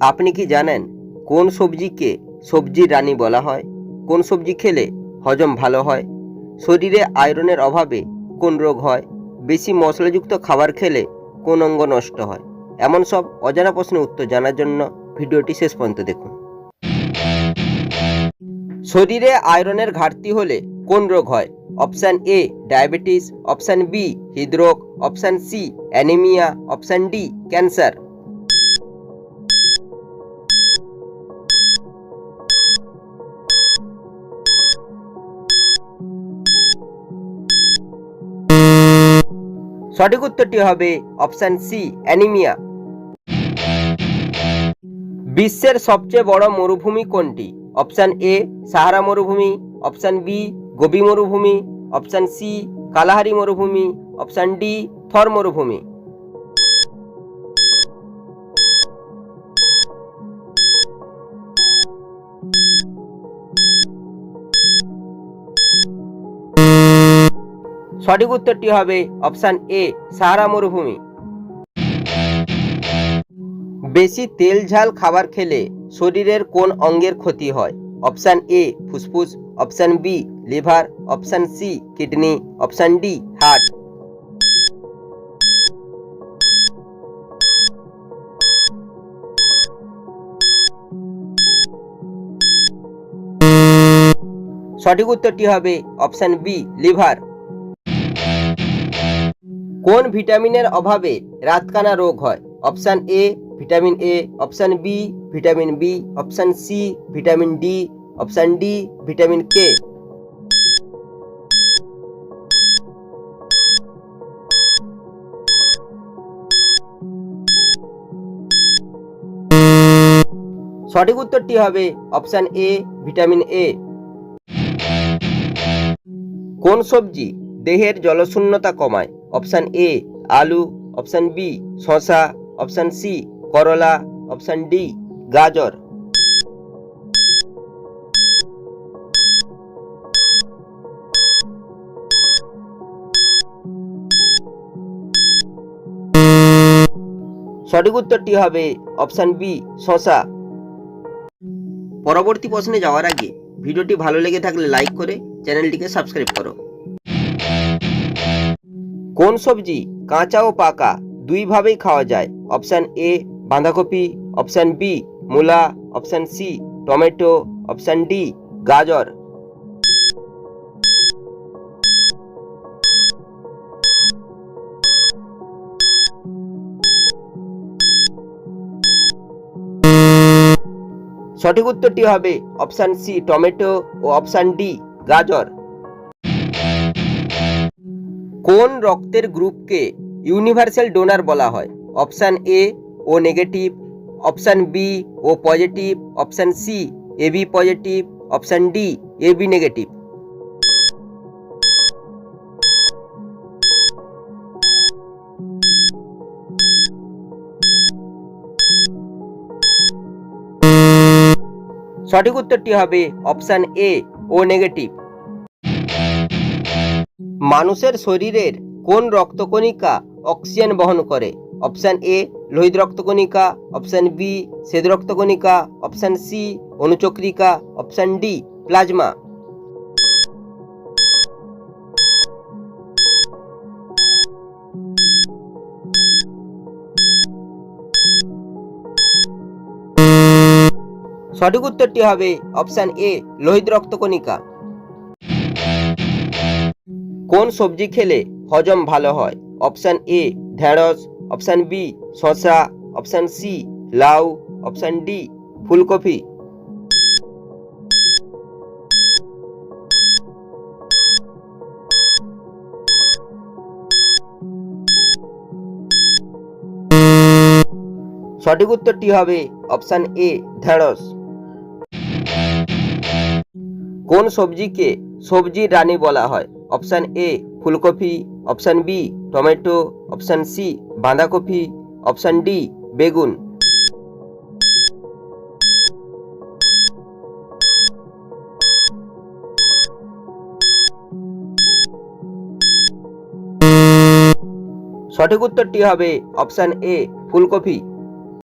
আপনি কি জানেন কোন সবজিকে সবজির রানী বলা হয়? কোন সবজি খেলে হজম ভালো হয়? শরীরে আয়রনের অভাবে কোন রোগ হয়? বেশি মশলাযুক্ত খাবার খেলে কোন অঙ্গ নষ্ট হয়? এমন সব অজানা প্রশ্নের উত্তর জানার জন্য ভিডিওটি শেষ পর্যন্ত দেখুন। শরীরে আয়রনের ঘাটতি হলে কোন রোগ হয়? Option A diabetes, option B হৃদরোগ, option C anaemia, option D cancer. সঠিক উত্তরটি হবে অপশান সি অ্যানিমিয়া। বিশ্বের সবচেয়ে বড় মরুভূমি কোনটি? অপশান এ সাহারা মরুভূমি, অপশান বি গোবি মরুভূমি, অপশান সি কালাহারি মরুভূমি, অপশান ডি থর মরুভূমি। সঠিক উত্তরটি হবে অপশান এ, সাহারা মরুভূমি। বেশি তেল ঝাল খাবার খেলে শরীরের কোন অঙ্গের ক্ষতি হয়? অপশান এ, ফুসফুস। Option B, liver. Option C, kidney. Option D, heart. সঠিক উত্তরটি হবে অপশান বি, লিভার। কোন ভিটামিনের অভাবে রাতকানা রোগ হয়? Option A, vitamin A, option B, vitamin B, option C, vitamin D, option D, vitamin K? সঠিক উত্তরটি হবে অপশান এ, ভিটামিন এ। কোন সবজি দেহের জলশূন্যতা কমায়? অপশান এ, আলু, অপশান বি শশা অপশান সি, করলা, অপশান ডি, গাজর। সঠিক উত্তরটি হবে অপশান বি শশা পরবর্তী প্রশ্নে যাওয়ার আগে ভিডিওটি ভালো লেগে থাকলে লাইক করে চ্যানেলটিকে সাবস্ক্রাইব করো। কোন সবজি কাঁচা ও পাকা দুইভাবেই খাওয়া যায়? অপশান এ, বাঁধাকপি, অপশান বি, মূলা, option C, tomato, option D, গাজর। সঠিক উত্তরটি হবে অপশান সি, টমেটো ও অপশান ডি, গাজর। কোন রক্তের গ্রুপকে ইউনিভার্সাল ডোনার বলা হয়? Option A, O negative, option B, O positive, option C, A B positive, option D, A B negative. সঠিক উত্তরটি হবে অপশান এ, ও নেগেটিভ। মানুষের শরীরের কোন রক্তকণিকা অক্সিজেন বহন করে? অপশান এ, লোহিত রক্তকণিকা, অপশান বি, শ্বেত রক্তকণিকা, অপশান সি, অনুচক্রিকা, অপশান ডি, প্লাজমা। সঠিক উত্তরটি হবে অপশান এ, লোহিত রক্তকণিকা। কোন সবজি খেলে হজম ভালো হয়? অপশান এ, ঢেঁড়স, অপশান বি, শসা, অপশান সি, লাউ, অপশান ডি, ফুলকপি। সঠিক উত্তরটি হবে অপশান এ, ঢেঁড়স। কোন সবজিকে সবজির রানী বলা হয়? অপশান এ ফুলকপি, option B tomato, option C বাঁধাকপি, অপশান ডি বেগুন। সঠিক উত্তরটি হবে অপশান এ ফুলকপি।